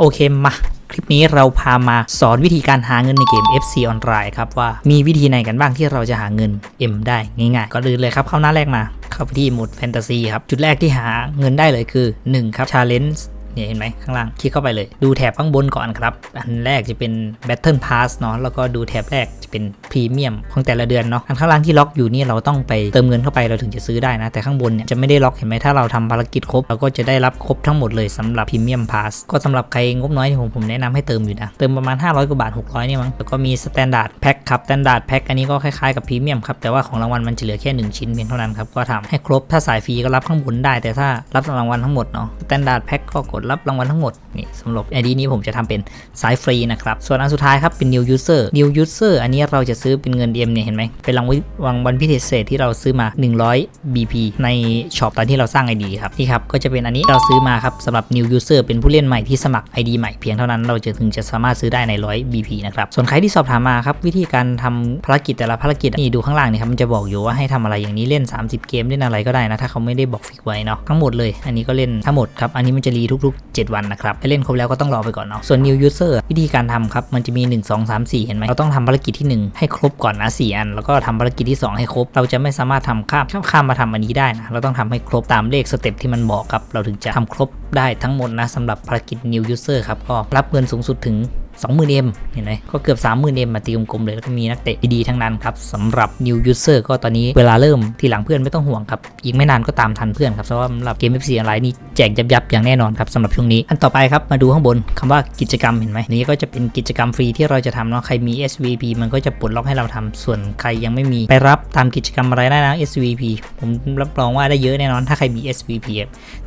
โอเคมาคลิปนี้เราพามาสอนวิธีการหาเงินในเกม FC ออนไลน์ครับว่ามีวิธีไหนกันบ้างที่เราจะหาเงิน M ได้ง่ายๆก็เลยเลยครับเข้าหน้าแรกมา เข้าไปที่โหมดแฟนตาซีครับ จุดแรกที่หาเงินได้เลยคือ 1 ครับ Challenge เนี่ยเห็นไหมข้างล่าง คลิกเข้าไปเลย ดูแถบข้างบนก่อนครับ อันแรกจะเป็น Battle Pass เนาะแล้วก็ดูแถบแรกจะเป็นพรีเมียมของแต่ละเดือนเนาะอันข้างล่างที่ล็อกอยู่นี่เราต้องไปเติมเงินเข้าไปเราถึงจะซื้อได้นะ แต่ข้างบนเนี่ยจะไม่ได้ล็อกเห็นไหมถ้าเราทำภารกิจครบเราก็จะได้รับครบทั้งหมดเลยสำหรับพรีเมียมพาสก็สำหรับใครงบน้อยที่ผมผมแนะนำให้เติมอยู่นะเติมประมาณ 500กว่าบาท 600เนี่ยมั้งแล้วก็มี Standard Pack คครับ Standard Pack อันนี้ก็คล้ายๆกับพรีเมียมครับแต่ว่าของรางวัลมันจะเหลือแค่1ชิ้นเพียงเท่านั้นครับก็ทำให้ครบถ้าสายฟรีก็รับข้างบนได้ แต่ถ้ารับรางวัลทั้งหมดเนาะ Standard Pack ก็กดรับรางวัลทั้งหมดนี่สำหรับ ID นี้ผมจะทำเป็นสายฟรีนะครับ ส่วนอันสุดท้ายครับเป็น New User New User อันนี้เราจะซื้อเป็นเงิน M เนี่ยเห็นไหมเป็นรางวัลวัลพิเศษที่เราซื้อมา 100 BP ในช็อปตอนที่เราสร้าง ID ครับนี่ครับก็จะเป็นอันนี้เราซื้อมาครับสำหรับ New User เป็นผู้เล่นใหม่ที่สมัคร ID ใหม่เพียงเท่านั้นเราจะถึงจะสามารถซื้อได้ใน 100 BP นะครับส่วนใครที่สอบถามมาครับวิธีการทำภารกิจแต่ละภารกิจนี่ดูข้างล่างนี่ครับมันจะบอกอยู่ว่าให้ทำอะไรอย่างนี้เล่น 30 เกมเล่นอะไรก็ได้นะถ้าเขาไม่ได้บอกฟิกไว้เนาะทั้งหมดเลย อันนี้ก็เล่นทั้งหมดครับอันนี้มันจะรีทุก7 วันนะครับถ้เล่นครบแล้วก็ต้องรอไปก่อนเนาะส่วน new user วิธีการทำครับมันจะมี 1 2 3 4 เห็นไหมเราต้องทำภารกิจที่ 1 ให้ครบก่อนนะ4อัน แล้วก็ทำภารกิจที่ 2 ให้ครบ เราจะไม่สามารถทำข้ามข้ามมาทำอันนี้ได้นะเราต้องทำให้ครบตามเลขสเต็ปที่มันบอกครับเราถึงจะทำครบได้ทั้งหมดนะสำหรับภารกิจ new user ครับก็รับเงินสูงสุดถึง 20,000 M เห็นไหมก็เกือบ 30,000 M มาตีกลมๆเลยแล้วก็มีนักเตะดีๆทั้งนั้นครับสำหรับ new user ก็ตอนนี้เวลาเริ่มทีหลังเพื่อนไม่ต้องห่วงครับอีกไม่นานก็ตามทันเพื่อนครับสำหรับเกม FC ออนไลน์นี่แจกยับๆอย่างแน่นอนครับสำหรับช่วงนี้อันต่อไปครับมาดูข้างบนคำว่ากิจกรรมเห็นไหมนี้ก็จะเป็นกิจกรรมฟรีที่เราจะทำเนาะใครมี SVP มันก็จะปลดล็อกให้เราทำส่วนใครยังไม่มีไปรับตามกิจกรรมอะไรได้นะ SVP ผมรับรองว่าได้เยอะแน่นอนถ้าใครมี SVP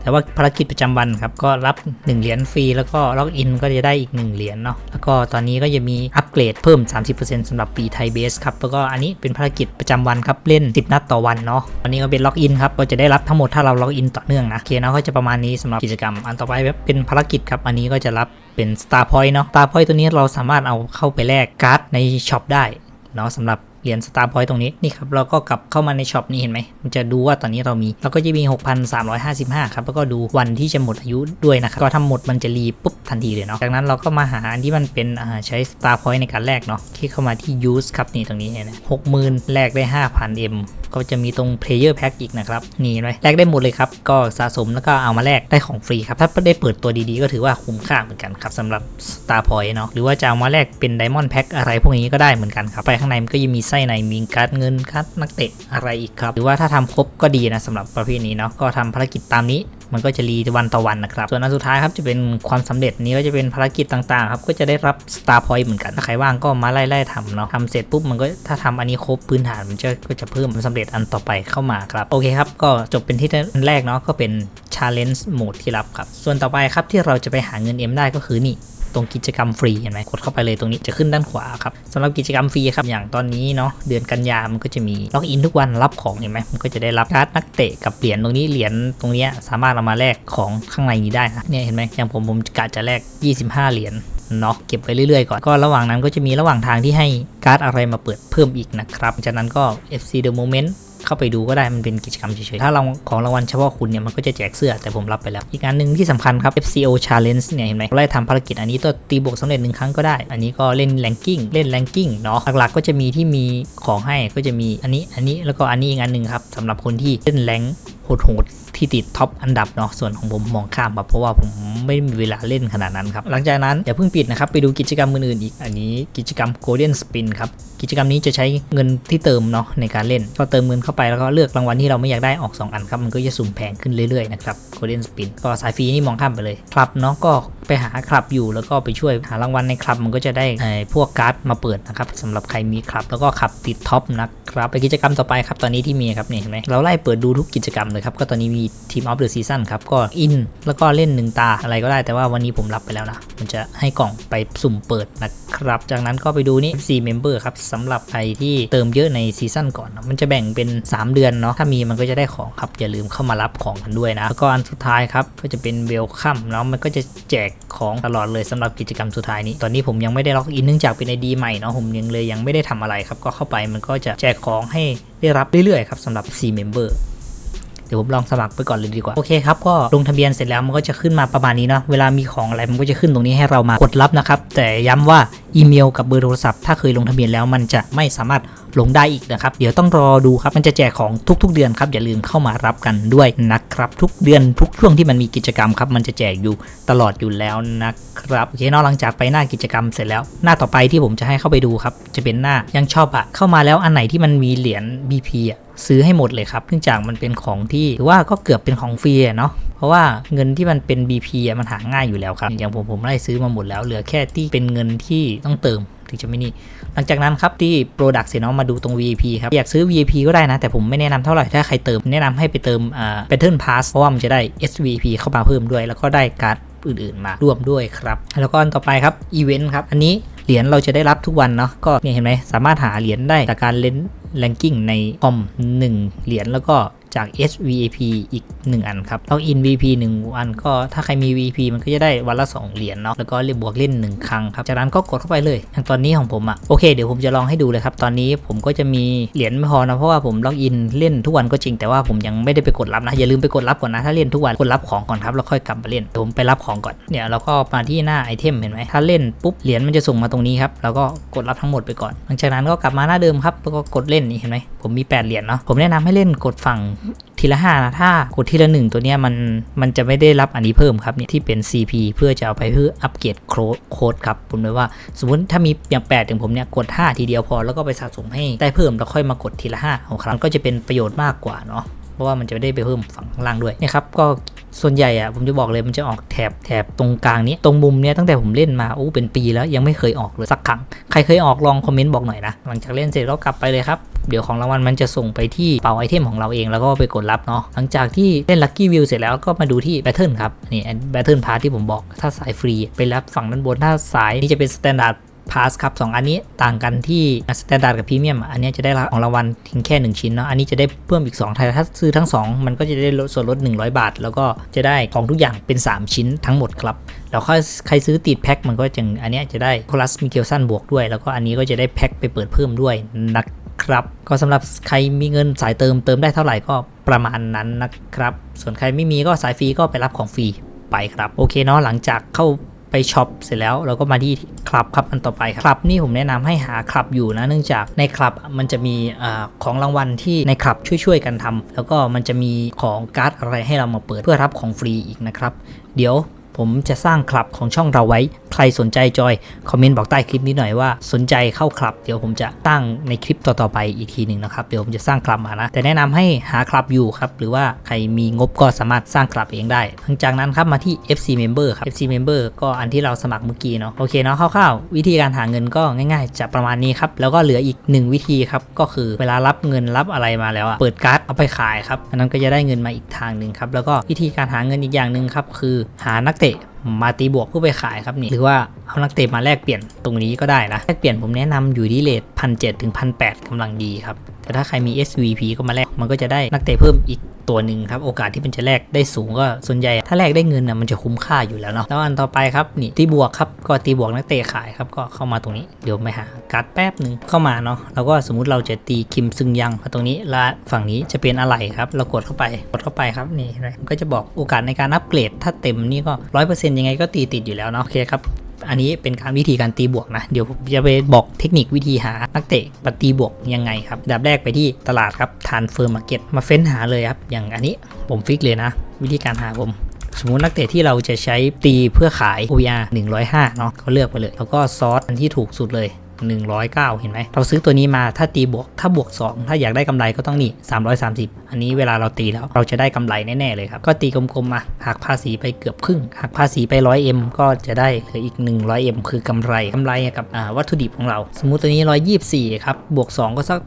แต่ว่าภารกิจประจำวันครับก็รับ 1 เหรียญฟรีแล้วก็ล็อกอินก็จะได้อีก 1 เหรียญเนาะแล้วก็ตอนนี้ก็จะมีอัปเกรดเพิ่ม 30%สำหรับปีไทยเบสครับ แล้วก็อันนี้เป็นภารกิจประจำวันครับ เล่น 10 นัดต่อวันเนาะอันนี้ก็เป็นล็อกอินครับ ก็จะได้รับทั้งหมดถ้าเราล็อกอินต่อเนื่องนะโอเคเนาะก็จะประมาณนี้สำหรับกิจกรรม อันต่อไปเป็นภารกิจครับ อันนี้ก็จะรับเป็น Star Point เนาะ Star Point ตัวนี้เราสามารถเอาเข้าไปแลกการ์ดในช็อปได้เนาะสำหรับ เหรียญ Star Point ตรงนี้นี่ครับเราก็กลับเข้ามาในช็อปนี้เห็นไหมมันจะดูว่าตอนนี้เรามีเราก็จะมี 6,355 ครับแล้วก็ดูวันที่จะหมดอายุด้วยนะครับก็ทำหมดมันจะรีปุ๊บทันทีเลยเนาะจากนั้นเราก็มาหาอันที่มันเป็นใช้ Star Point ในการแลกเนาะคลิกเข้ามาที่ use ครับนี่ตรงนี้เห็นไหม60,000แลกได้ 5,000 M ก็จะมีตรง player pack อีกนะครับนี่เลยแลกได้หมดเลยครับ ก็สะสมแล้วก็เอามาแลกได้ของฟรีครับ ถ้าได้เปิดตัวดีๆ ก็ถือว่าคุ้มค่าเหมือนกันครับสำหรับ Star Point เนาะหรือว่าจะเอามาแลกเป็น Diamond Pack อะไรพวกนี้ก็ได้เหมือนกันครับไปข้างในมันก็ยังมีไส้ในมีการ์ดเงินการ์ดนักเตะอะไรอีกครับ หรือว่าถ้าทำครบก็ดีนะสำหรับประเภทนี้เนาะก็ทำภารกิจตามนี้มันก็จะรีวันต่อวันนะครับ ส่วนอันสุดท้ายครับจะเป็นความสำเร็จนี้ก็จะเป็นภารกิจต่างๆครับก็จะได้รับ Star Point เหมือนกันถ้าใครว่างก็มาไล่ๆทำเนาะทำเสร็จปุ๊บมันก็ถ้าทำอันนี้ครบพื้นฐานมันจะก็จะเพิ่มผลสำเร็จอันต่อไปเข้ามาครับโอเคครับก็จบเป็นที่แรกเนาะก็เป็น Challenge Mode ที่รับครับส่วนต่อไปครับที่เราจะไปหาเงิน M ได้ก็คือนี่ ตรงกิจกรรมฟรีเห็นไหมกดเข้าไปเลยตรงนี้จะขึ้นด้านขวาครับสำหรับกิจกรรมฟรีครับอย่างตอนนี้เนาะเดือนกันยามันก็จะมีล็อกอินทุกวันรับของเห็นไหมมันก็จะได้รับการ์ดนักเตะกับเหรียญตรงนี้เหรียญตรงนี้สามารถเอามาแลกของข้างในนี้ได้นะเนี่ยเห็นไหมอย่างผมผมกะจะแลก 25 เหรียญเนาะเก็บไว้เรื่อยๆก่อน ก็ระหว่างนั้นก็จะมีระหว่างทางที่ให้การ์ดอะไรมาเปิดเพิ่มอีกนะครับ จากนั้นก็ FC The Moment เข้าไปดูก็ได้มันเป็นกิจกรรมเฉยๆ ถ้าเราของรางวัลเฉพาะคุณเนี่ยมันก็จะแจกเสื้อแต่ผมรับไปแล้ว อีกอันหนึ่งที่สำคัญครับ FCO Challenge เนี่ยเห็นไหมเราได้ทำภารกิจอันนี้ตัวตีบวกสำเร็จหนึ่งครั้งก็ได้ อันนี้ก็เล่นแรงกิ้งเล่นแรงกิ้งเนาะหลักๆก็จะมีที่มีของให้ก็จะมีอันนี้อันนี้แล้วก็อันนี้อีกอันหนึ่งครับสำหรับคนที่เล่นแรงโหดๆ ที่ติดท็อปอันดับเนาะส่วนของผมมองข้ามครับเพราะว่าผมไม่มีเวลาเล่นขนาดนั้นครับหลังจากนั้นอย่าเพิ่งปิดนะครับไปดูกิจกรรมอื่นๆอีกอันนี้กิจกรรม Golden Spin ครับกิจกรรมนี้จะใช้เงินที่เติมเนาะในการเล่น ก็เติมเงินเข้าไปแล้วก็เลือกรางวัลที่เราไม่อยากได้ออก 2 อันครับมันก็จะสุ่มแพงขึ้นเรื่อยๆนะครับ Golden Spin ก็สายฟรีนี่มองข้ามไปเลยครับเนาะก็ ไปหาคลับอยู่แล้วก็ไปช่วยหารางวัลในคลับมันก็จะได้พวกการ์ดมาเปิดนะครับสำหรับใครมีคลับ แล้วก็ขับติดท็อปนะครับไปกิจกรรมต่อไปครับตอนนี้ที่มีครับเนี่ยเห็นไหมเราไล่เปิดดูทุกกิจกรรมเลยครับก็ตอนนี้มีทีมออฟเดอะซีซั่นครับก็อินแล้วก็เล่นหนึ่งตาอะไรก็ได้แต่ว่าวันนี้ผมรับไปแล้วนะมันจะให้กล่องไปสุ่มเปิดนะครับ จากนั้นก็ไปดูนี่ FC Member ครับสำหรับใครที่เติมเยอะในซีซั่นก่อน มันจะแบ่งเป็น 3 เดือนเนาะ ถ้ามีมันก็จะได้ของครับ อย่าลืมเข้ามารับของกันด้วยนะ แล้วก็อันสุดท้ายครับ ก็จะเป็นเวลคัมเนาะ มันก็จะแจกของตลอดเลยสำหรับกิจกรรมสุดท้ายนี้ ตอนนี้ผมยังไม่ได้ล็อกอินเนื่องจากเป็นไอดีใหม่เนาะ ผมยังเลยยังไม่ได้ทำอะไรครับ ก็เข้าไปมันก็จะแจกของให้ได้รับเรื่อยๆครับสำหรับ C Member เดี๋ยวผมลองสมัครไปก่อนเลยดีกว่า โอเคครับ ก็ลงทะเบียนเสร็จแล้วมันก็จะขึ้นมาประมาณนี้เนาะ เวลามีของอะไรมันก็จะขึ้นตรงนี้ให้เรามากดรับนะครับ แต่ย้ำว่าอีเมลกับเบอร์โทรศัพท์ถ้าเคยลงทะเบียนแล้วมันจะไม่สามารถลงได้อีกนะครับ เดี๋ยวต้องรอดูครับ มันจะแจกของทุก ๆ เดือนครับ อย่าลืมเข้ามารับกันด้วยนะครับ ทุกเดือนทุกช่วงที่มันมีกิจกรรมครับมันจะแจกอยู่ตลอดอยู่แล้วนะครับ โอเคนาะหลังจากไปหน้ากิจกรรมเสร็จแล้ว หน้าต่อไปที่ผมจะให้เข้าไปดูครับ จะเป็นหน้ายังชอบอะเข้ามาแล้วอันไหนที่มันมีเหรียญ BP อะ ซื้อให้หมดเลยครับเนื่องจากมันเป็นของที่ถือว่าก็เกือบเป็นของฟรีเนาะเพราะว่าเงินที่มันเป็น BP อะมันหาง่ายอยู่แล้วครับอย่างผมผมได้ซื้อมาหมดแล้วเหลือแค่ที่เป็นเงินที่ต้องเติมถึงจะไม่นี่ หลังจากนั้นครับที่ Product เสร็จเนาะมาดูตรง VIP ครับ อยากซื้อ VIP ก็ได้นะ แต่ผมไม่แนะนำเท่าไหร่ ถ้าใครเติม แนะนำให้ไปเติมอ่า Pattern Pass เพราะว่ามันจะได้ SVP เข้ามาเพิ่มด้วย แล้วก็ได้การ์ดอื่นๆมาร่วมด้วยครับ แล้วก็อันต่อไปครับ Event ครับ อันนี้ เหรียญเราจะได้รับทุกวันเนาะก็เนี่ยเห็นไหมสามารถหาเหรียญได้จากการเล่นแรงกิ้งในคอม1เหรียญแล้วก็ จาก SVP อีก 1 อันครับล็อกอิน VP 1 อันก็ถ้าใครมี VP มันก็จะได้วันละ 2 เหรียญเนาะแล้วก็เรียบวกเล่น 1 ครั้งครับ จากนั้นก็กดเข้าไปเลยอย่างตอนนี้ของผมอะโอเคเดี๋ยวผมจะลองให้ดูเลยครับ ตอนนี้ผมก็จะมีเหรียญไม่พอนะเพราะว่าผมล็อกอินเล่นทุกวันก็จริงแต่ว่าผมยังไม่ได้ไปกดรับนะอย่าลืมไปกดรับก่อนนะถ้าเล่นทุกวันกดรับของก่อนครับแล้วค่อยกลับมาเล่นเดี๋ยวผมไปรับของก่อนเนี่ยเราก็มาที่หน้าไอเทมเห็นไหมถ้าเล่นปุ๊บเหรียญมันจะส่งมาตรงนี้ครับแล้วก็กดรับทั้งหมดไปก่อน หลังจากนั้นก็กลับมาหน้าเดิมครับแล้วก็กดเล่นนี่เห็นไหมผมมี 8 เหรียญเนาะผมแนะนำให้เล่นกดฝั่ง ทีละ5นะถ้ากดทีละ 1 ตัวเนี้ยมันมันจะไม่ได้รับอันนี้เพิ่มครับเนี่ยที่เป็น CP เพื่อจะเอาไปเพื่ออัปเกรดโค้ดครับผมเลยว่า สมมติถ้ามีอย่าง8อย่างผมเนี่ยกด 5 ทีเดียวพอแล้วก็ไปสะสมให้ได้เพิ่มแล้วค่อยมากดทีละ5ของครั้งก็จะเป็นประโยชน์มากกว่าเนาะเพราะว่ามันจะได้ไปเพิ่มฝั่งข้างล่างด้วยนี่ครับก็ส่วนใหญ่อะผมจะบอกเลยมันจะออกแถบแถบตรงกลางนี้ตรงมุมเนี้ยตั้งแต่ผมเล่นมาโอ้เป็นปีแล้วยังไม่เคยออกเลยสักครั้งใครเคยออกลองคอมเมนต์บอกหน่อยนะหลังจากเล่นเสร็จก็กลับไปเลยครับ เดี๋ยวของรางวัลมันจะส่งไปที่เป๋าไอเทมของเราเองแล้วก็ไปกดรับเนาะหลังจากที่เล่นลัคกี้วิวเสร็จแล้วก็มาดูที่แบทเทิลครับนี่แบทเทิลพาร์ทที่ผมบอกถ้าสายฟรีไปรับฝั่งด้านบนถ้าสายนี่จะเป็นสแตนดาร์ดพาสครับสองอันนี้ต่างกันที่สแตนดาร์ดกับพรีเมียมอันนี้จะได้ของรางวัลเพียงแค่ 1 ชิ้นเนาะอันนี้จะได้เพิ่มอีก2ถ้าถ้าซื้อทั้ง 2 มันก็จะได้ลดส่วนลด 100 บาท แล้วก็จะได้ของทุกอย่างเป็น 3 ชิ้นทั้งหมดครับ แล้วก็ใครซื้อติดแพ็คมันก็จะอันนี้จะได้โคลัสมิเกลสันบวกด้วย แล้วก็อันนี้ก็จะได้แพ็คไปเปิดเพิ่มด้วยนะครับ ก็สำหรับใครมีเงินสายเติมเติมได้เท่าไหร่ก็ประมาณนั้นนะครับ ส่วนใครไม่มีก็สายฟรีก็ไปรับของฟรีไปครับโอเคเนาะหลังจากเข้าไปช็อปเสร็จแล้วเราก็มาที่คลับครับอันต่อไปครับคลับนี่ผมแนะนำให้หาคลับอยู่นะเนื่องจากในคลับมันจะมีอของรางวัลที่ในคลับช่วยๆกันทำแล้วก็มันจะมีของการ์ดอะไรให้เรามาเปิดเพื่อรับของฟรีอีกนะครับ เดี๋ยวผมจะสร้างคลับของช่องเราไว้ใครสนใจจอย คอมเมนต์บอกใต้คลิปนี้หน่อยว่าสนใจเข้าคลับ เดี๋ยวผมจะตั้งในคลิปต่อๆไปอีกทีหนึ่งนะครับ เดี๋ยวผมจะสร้างคลับมานะ แต่แนะนำให้หาคลับอยู่ครับ หรือว่าใครมีงบก็สามารถสร้างคลับเองได้ หลังจากนั้นครับมาที่ FC Member ครับ FC Member ก็อันที่เราสมัครเมื่อกี้เนาะ โอเคเนาะคร่าวๆวิธีการหาเงินก็ง่าย ๆ จะประมาณนี้ครับ แล้วก็เหลืออีกหนึ่งวิธีครับ ก็คือเวลารับเงินรับอะไรมาแล้วอะเปิดการ์ดเอาไปขายครับ อันนั้นก็จะได้เงินมาอีกทางหนึ่งครับ แล้วก็วิธีการหาเงินอีกอย่างหนึ่งครับคือหานักเตะ มาตีบวกเพื่อไปขายครับนี่หรือว่าเอานักเตะมาแลกเปลี่ยนตรงนี้ก็ได้นะแลกเปลี่ยนผมแนะนำอยู่ที่เลทพันเจ็ดถึงพันแปดกำลังดีครับ แต่ถ้าใครมี SVP ก็มาแลก มันก็จะได้นักเตะเพิ่มอีกตัวหนึ่งครับ โอกาสที่มันจะแลกได้สูงก็ส่วนใหญ่ ถ้าแลกได้เงินนะมันจะคุ้มค่าอยู่แล้วเนาะ แล้วอันต่อไปครับนี่ตีบวกครับ ก็ตีบวกนักเตะขายครับ ก็เข้ามาตรงนี้ เดี๋ยวไปหาการ์ดแป๊บหนึ่งเข้ามาเนาะ แล้วก็สมมุติเราจะตีคิมซึงยังมาตรงนี้ และฝั่งนี้จะเป็นอะไรครับ เรากดเข้าไป กดเข้าไปครับนี่เห็นไหมมันก็จะบอกโอกาสในการอัปเกรด ถ้าเต็มนี่ก็ร้อยเปอร์เซ็นต์ยังไงก็ตีติดอยู่แล้วเนาะ โอเคครับ อันนี้เป็นการวิธีการตีบวกนะ เดี๋ยวผมจะไปบอกเทคนิควิธีหานักเตะปตีบวกยังไงครับดับแรกไปที่ตลาดครับทานเฟิร์มมาเก็ตมาเฟ้นหาเลยครับ อย่างอันนี้ผมฟิกเลยนะ วิธีการหาผมสมมตินักเตะที่เราจะใช้ตีเพื่อขาย OVR 105 เนาะก็เลือกไปเลย แล้วก็ซอสอันที่ถูกสุดเลย 109 เห็นไหม เราซื้อตัวนี้มาถ้าตีบวก ถ้าบวก 2 ถ้าอยากได้กำไรก็ต้องนี่ 330 อันนี้เวลาเราตีแล้วเราจะได้กำไรแน่ ๆ เลยครับ ก็ตีกลมๆมาหักภาษีไปเกือบครึ่งหักภาษีไป 100M ก็จะได้เหลืออีก 100M คือกำไรกำไรกับวัตถุดิบของเรา สมมุติตัวนี้ 124 ครับ บวก 2 ก็สัก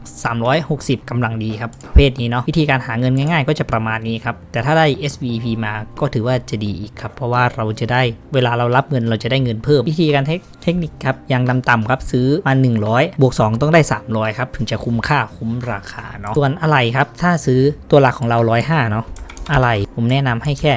360กำลังดีครับประเภทนี้เนาะวิธีการหาเงินง่าย ๆ ก็จะประมาณนี้ครับแต่ถ้าได้ SVP มาก็ถือว่าจะดีอีกครับเพราะว่าเราจะได้เวลาเรารับเงินเราจะได้เงินเพิ่มวิธีการเทคเทคนิคครับอย่างต่ำๆครับซื้อมา100 บวก 2 ต้องได้ 300 ครับ ถึงจะคุ้มค่าคุ้มราคาเนาะส่วนอะไรครับ ถ้าซื้อตัวหลักของเรา 105 เนาะอะไรผมแนะนำให้แค่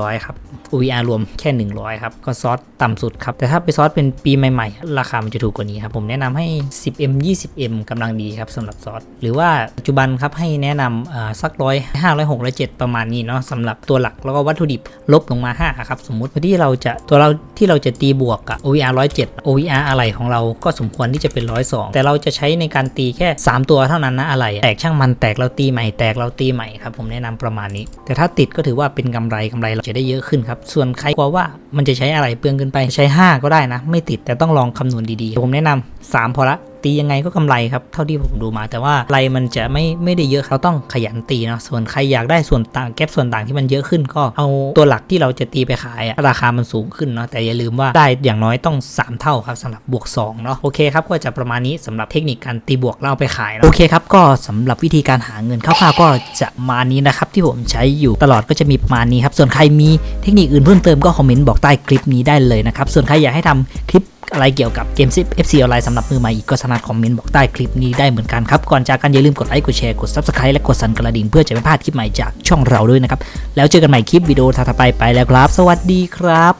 100 ครับ OVR รวมแค่ 100 ครับ ก็ซอสต่ำสุดครับ แต่ถ้าไปซอสเป็นปีใหม่ๆ ราคามันจะถูกกว่านี้ครับ ผมแนะนำให้ 10M 20M กำลังดีครับสำหรับซอส หรือว่าปัจจุบันครับให้แนะนำสักร้อยห้าร้อยหกร้อยเจ็ดประมาณนี้เนาะสำหรับตัวหลักแล้วก็วัตถุดิบลบลงมา5ครับสมมุติที่เราจะตัวเราที่เราจะตีบวกกับ OVR 107 OVR อะไรของเราก็สมควรที่จะเป็น 102 แต่เราจะใช้ในการตีแค่ 3 ตัวเท่านั้นนะอะไร แตกช่างมันแตกเราตีใหม่แตกเราตีใหม่ครับผมแนะนำประมาณนี้ แต่ถ้าติดก็ถือว่าเป็นกำไรกำไรเราจะได้เยอะขึ้นครับส่วนใครกลัวว่ามันจะใช้อะไรเปลืองเกินไปใช้ 5 ก็ได้นะ ไม่ติดแต่ต้องลองคำนวณดีๆ ผมแนะนำ3พอละ ตียังไงก็กำไรครับ เท่าที่ผมดูมา แต่ว่าไรมันจะไม่ไม่ได้เยอะเราต้องขยันตีเนาะส่วนใครอยากได้ส่วนต่างแก็บส่วนต่างที่มันเยอะขึ้น ก็เอาตัวหลักที่เราจะตีไปขายอะราคามันสูงขึ้นเนาะแต่อย่าลืมว่าได้อย่างน้อยต้อง 3 เท่าครับสำหรับบวก2เนาะโอเคครับก็จะประมาณนี้สำหรับเทคนิคการตีบวกเราเอาไปขายเนาะโอเคครับก็สำหรับวิธีการหาเงินคร่าวๆก็จะมานี้นะครับที่ผมใช้อยู่ตลอดก็จะมีประมาณนี้ครับส่วนใครมีเทคนิคอื่นเพิ่มเติมก็คอมเมนต์บอกใต้คลิปนี้ได้เลยนะครับส่วนใครอยากให้ทำคลิป อะไรเกี่ยวกับเกมซิ FC ออนไลน์สำหรับมือใหม่อีกก็สามารถคอมเมนต์บอกใต้คลิปนี้ได้เหมือนกันครับ ก่อนจากกันอย่าลืมกดไลค์กดแชร์กด Subscribe และกดสั่นกระดิ่งเพื่อจะไม่พลาดคลิปใหม่จากช่องเราด้วยนะครับ แล้วเจอกันใหม่คลิปวิดีโอถัดไปไปแล้วครับ สวัสดีครับ